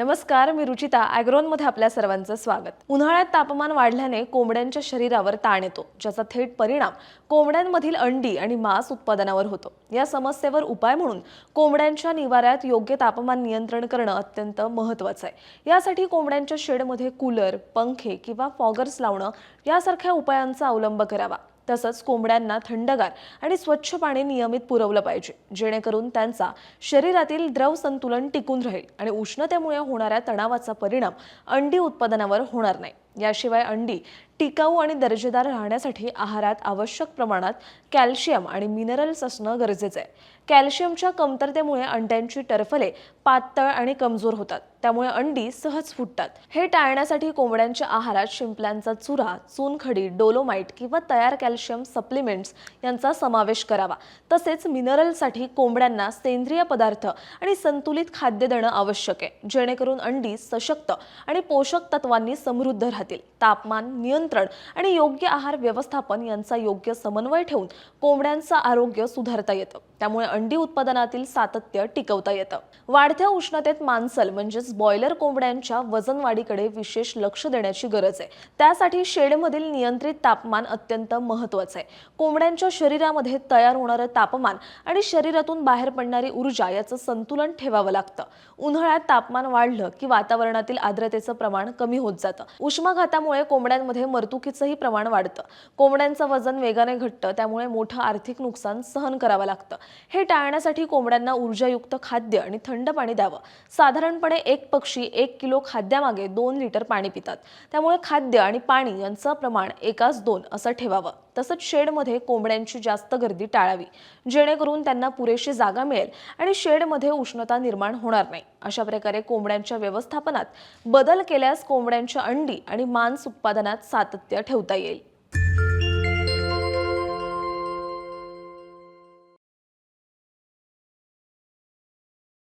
नमस्कार मी रुचिता ॲग्रोनमध्ये आपल्या सर्वांचं स्वागत. उन्हाळ्यात तापमान वाढल्याने कोंबड्यांच्या शरीरावर ताण येतो ज्याचा थेट परिणाम कोंबड्यांमधील अंडी आणि मांस उत्पादनावर होतो. या समस्येवर उपाय म्हणून कोंबड्यांच्या निवाऱ्यात योग्य तापमान नियंत्रण करणं अत्यंत महत्त्वाचं आहे. यासाठी कोंबड्यांच्या शेडमध्ये कूलर पंखे किंवा फॉगर्स लावणं यासारख्या उपायांचा अवलंब करावा. तसंच कोंबड्यांना थंडगार आणि स्वच्छ पाणी नियमित पुरवलं पाहिजे. जेणेकरून त्यांचा शरीरातील द्रव संतुलन टिकून राहील आणि उष्णतेमुळे होणाऱ्या तणावाचा परिणाम अंडी उत्पादनावर होणार नाही. याशिवाय अंडी टिकाऊ आणि दर्जेदार राहण्यासाठी आहारात आवश्यक प्रमाणात कॅल्शियम आणि मिनरल्स असणं गरजेचं आहे. कॅल्शियमच्या कमतरतेमुळे अंड्यांची टरफले पातळ आणि कमजोर होतात. त्यामुळे अंडी सहज फुटतात. हे टाळण्यासाठी कोंबड्यांच्या आहारात शिंपल्यांचा चुरा चुनखडी डोलोमाइट किंवा तयार कॅल्शियम सप्लिमेंट्स यांचा समावेश करावा. तसेच मिनरलसाठी कोंबड्यांना सेंद्रिय पदार्थ आणि संतुलित खाद्य देणं आवश्यक आहे. जेणेकरून अंडी सशक्त आणि पोषक तत्वांनी समृद्ध राहतील. तापमान नियंत्रण आणि योग्य आहार व्यवस्थापन यांचा योग्य समन्वय ठेवून कोंबड्यांचं आरोग्य सुधारता येतं. त्यामुळे अंडी उत्पादनातील सातत्य टिकवता येतं. वाढत्या उष्णतेत मांसल म्हणजेच बॉयलर कोंबड्यांच्या वजन वाढीकडे विशेष लक्ष देण्याची गरज आहे. त्यासाठी शेडमधील नियंत्रित तापमान अत्यंत महत्वाचं आहे. कोंबड्यांच्या शरीरामध्ये तयार होणारं तापमान आणि शरीरातून बाहेर पडणारी ऊर्जा याचं संतुलन ठेवावं लागतं. उन्हाळ्यात तापमान वाढलं की वातावरणातील आर्द्रतेचं प्रमाण कमी होत जातं. उष्माघातामुळे कोंबड्यांमध्ये मरतुकीचंही प्रमाण वाढतं. कोंबड्यांचं वजन वेगाने घटतं त्यामुळे मोठं आर्थिक नुकसान सहन करावं लागतं. हे टाळण्यासाठी कोंबड्यांना ऊर्जायुक्त खाद्य आणि थंड पाणी द्यावं. साधारणपणे एक पक्षी एक किलो खाद्यामागे दोन लिटर पाणी पितात. त्यामुळे खाद्य आणि पाणी यांचं प्रमाण एकाच दोन असं ठेवावं. तसंच शेडमध्ये कोंबड्यांची जास्त गर्दी टाळावी जेणेकरून त्यांना पुरेशी जागा मिळेल आणि शेडमध्ये उष्णता निर्माण होणार नाही. अशा प्रकारे कोंबड्यांच्या व्यवस्थापनात बदल केल्यास कोंबड्यांच्या अंडी आणि मांस उत्पादनात सातत्य ठेवता येईल.